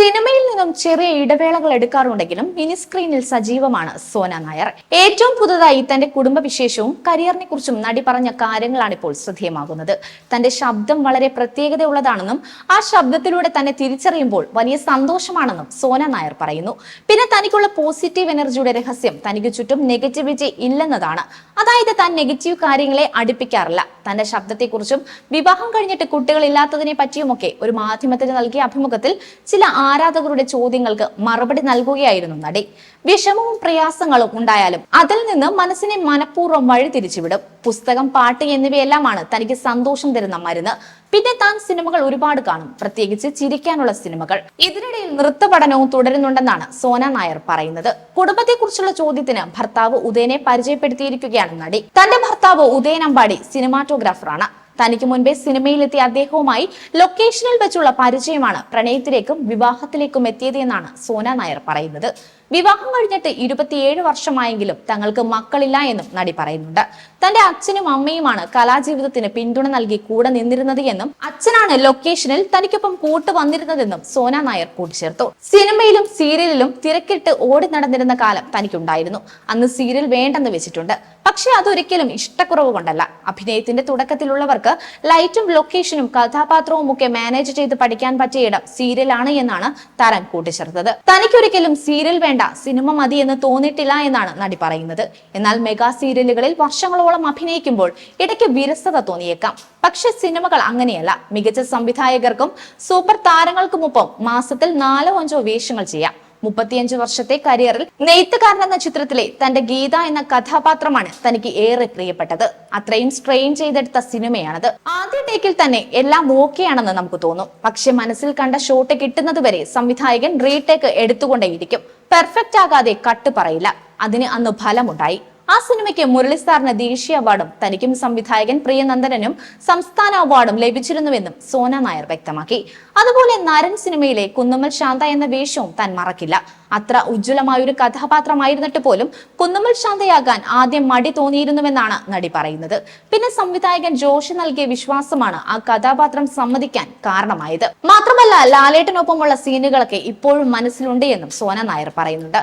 സിനിമയിൽ നിന്നും ചെറിയ ഇടവേളകൾ എടുക്കാറുണ്ടെങ്കിലും മിനി സ്ക്രീനിൽ സജീവമാണ് സോന നായർ. ഏറ്റവും പുതുതായി തന്റെ കുടുംബവിശേഷവും കരിയറിനെ കുറിച്ചും നടി പറഞ്ഞ കാര്യങ്ങളാണ് ഇപ്പോൾ ശ്രദ്ധേയമാകുന്നത്. തന്റെ ശബ്ദം വളരെ പ്രത്യേകതയുള്ളതാണെന്നും ആ ശബ്ദത്തിലൂടെ തന്നെ തിരിച്ചറിയുമ്പോൾ വലിയ സന്തോഷമാണെന്നും സോന നായർ പറയുന്നു. പിന്നെ തനിക്കുള്ള പോസിറ്റീവ് എനർജിയുടെ രഹസ്യം തനിക്ക് ചുറ്റും നെഗറ്റിവിറ്റി ഇല്ലെന്നതാണ്. അതായത് താൻ നെഗറ്റീവ് കാര്യങ്ങളെ അടുപ്പിക്കാറില്ല. തന്റെ ശബ്ദത്തെക്കുറിച്ചും വിവാഹം കഴിഞ്ഞിട്ട് കുട്ടികളില്ലാത്തതിനെ പറ്റിയുമൊക്കെ ഒരു മാധ്യമത്തിന് നൽകിയ അഭിമുഖത്തിൽ ചില ആരാധകരുടെ ചോദ്യങ്ങൾക്ക് മറുപടി നൽകുകയായിരുന്നു നടി. വിഷമവും പ്രയാസങ്ങളും ഉണ്ടായാലും അതിൽ നിന്ന് മനസ്സിനെ മനഃപൂർവം വഴി തിരിച്ചുവിടും പുസ്തകം പാട്ട് എന്നിവയെല്ലാമാണ് തനിക്ക് സന്തോഷം തരുന്ന മരുന്ന്. പിന്നെ താൻ സിനിമകൾ ഒരുപാട് കാണും. പ്രത്യേകിച്ച് ചിരിക്കാനുള്ള സിനിമകൾ. ഇതിനിടയിൽ നൃത്ത പഠനവും തുടരുന്നുണ്ടെന്നാണ് സോന നായർ പറയുന്നത്. കുടുംബത്തെക്കുറിച്ചുള്ള ചോദ്യത്തിന് ഭർത്താവ് ഉദയനെ പരിചയപ്പെടുത്തിയിരിക്കുകയാണ് നടി. തന്റെ ഭർത്താവ് ഉദയൻ അമ്പാടി സിനിമാറ്റോഗ്രാഫറാണ്. തനിക്ക് മുൻപേ സിനിമയിലെത്തിയ അദ്ദേഹവുമായി ലൊക്കേഷനിൽ വെച്ചുള്ള പരിചയമാണ് പ്രണയത്തിലേക്കും വിവാഹത്തിലേക്കും എത്തിയത് എന്നാണ് സോന നായർ പറയുന്നത്. വിവാഹം കഴിഞ്ഞിട്ട് ഇരുപത്തിയേഴ് വർഷമായെങ്കിലും തങ്ങൾക്ക് മക്കളില്ല എന്നും നടി പറയുന്നുണ്ട്. തന്റെ അച്ഛനും അമ്മയുമാണ് കലാജീവിതത്തിന് പിന്തുണ നൽകി കൂടെ നിന്നിരുന്നത് എന്നും അച്ഛനാണ് ലൊക്കേഷനിൽ തനിക്കൊപ്പം കൂട്ടു വന്നിരുന്നതെന്നും സോന നായർ കൂട്ടിച്ചേർത്തു. സിനിമയിലും സീരിയലിലും തിരക്കിട്ട് ഓടി നടന്നിരുന്ന കാലം തനിക്കുണ്ടായിരുന്നു. അന്ന് സീരിയൽ വേണ്ടെന്ന് വെച്ചിട്ടുണ്ട്. പക്ഷെ അതൊരിക്കലും ഇഷ്ടക്കുറവ് കൊണ്ടല്ല. അഭിനയത്തിന്റെ തുടക്കത്തിലുള്ളവർക്ക് ലൈറ്റും ലൊക്കേഷനും കഥാപാത്രവും ഒക്കെ മാനേജ് ചെയ്ത് പഠിക്കാൻ പറ്റിയ ഇടം സീരിയലാണ് എന്നാണ് താരം കൂട്ടിച്ചേർത്തത്. തനിക്കൊരിക്കലും സീരിയൽ വേണ്ട സിനിമ മതി എന്ന് തോന്നിയിട്ടില്ല എന്നാണ് നടി പറയുന്നത്. എന്നാൽ മെഗാ സീരിയലുകളിൽ വർഷങ്ങളോളം അഭിനയിക്കുമ്പോൾ ഇടയ്ക്ക് വിരസത തോന്നിയേക്കാം. പക്ഷെ സിനിമകൾ അങ്ങനെയല്ല. മികച്ച സംവിധായകർക്കും സൂപ്പർ താരങ്ങൾക്കുമൊപ്പം മാസത്തിൽ നാലോ അഞ്ചോ വേഷങ്ങൾ ചെയ്യാം. മുപ്പത്തിയഞ്ച് വർഷത്തെ കരിയറിൽ നെയ്ത്തുകാരൻ എന്ന ചിത്രത്തിലെ തന്റെ ഗീത എന്ന കഥാപാത്രമാണ് തനിക്ക് ഏറെ പ്രിയപ്പെട്ടത്. അത്രയും സ്ട്രെയിൻ ചെയ്തെടുത്ത സിനിമയാണത്. ആദ്യ ടേക്കിൽ തന്നെ എല്ലാം ഓക്കെയാണെന്ന് നമുക്ക് തോന്നും. പക്ഷെ മനസ്സിൽ കണ്ട ഷോട്ട് കിട്ടുന്നത് വരെ സംവിധായകൻ റീടേക്ക് എടുത്തുകൊണ്ടേയിരിക്കും. പെർഫെക്റ്റ് ആകാതെ കട്ട് പറയില്ല. അതിന് അന്ന് ഫലമുണ്ടായി. ആ സിനിമയ്ക്ക് മുരളി സാറിന് ദേശീയ അവാർഡും തനിക്കും സംവിധായകൻ പ്രിയനന്ദനും സംസ്ഥാന അവാർഡും ലഭിച്ചിരുന്നുവെന്നും സോന നായർ വ്യക്തമാക്കി. അതുപോലെ നരൻ സിനിമയിലെ കുന്നുമ്മൽ ശാന്ത എന്ന വേഷവും താൻ മറക്കില്ല. അത്ര ഉജ്ജ്വലമായൊരു കഥാപാത്രമായിരുന്നിട്ട് പോലും കുന്നുമ്മൽ ശാന്തയാകാൻ ആദ്യം മടി തോന്നിയിരുന്നുവെന്നാണ് നടി പറയുന്നത്. പിന്നെ സംവിധായകൻ ജോഷി നൽകിയ വിശ്വാസമാണ് ആ കഥാപാത്രം സമ്മതിക്കാൻ കാരണമായത്. മാത്രമല്ല ലാലേട്ടനൊപ്പമുള്ള സീനുകളൊക്കെ ഇപ്പോഴും മനസ്സിലുണ്ട് എന്നും സോന നായർ പറയുന്നുണ്ട്.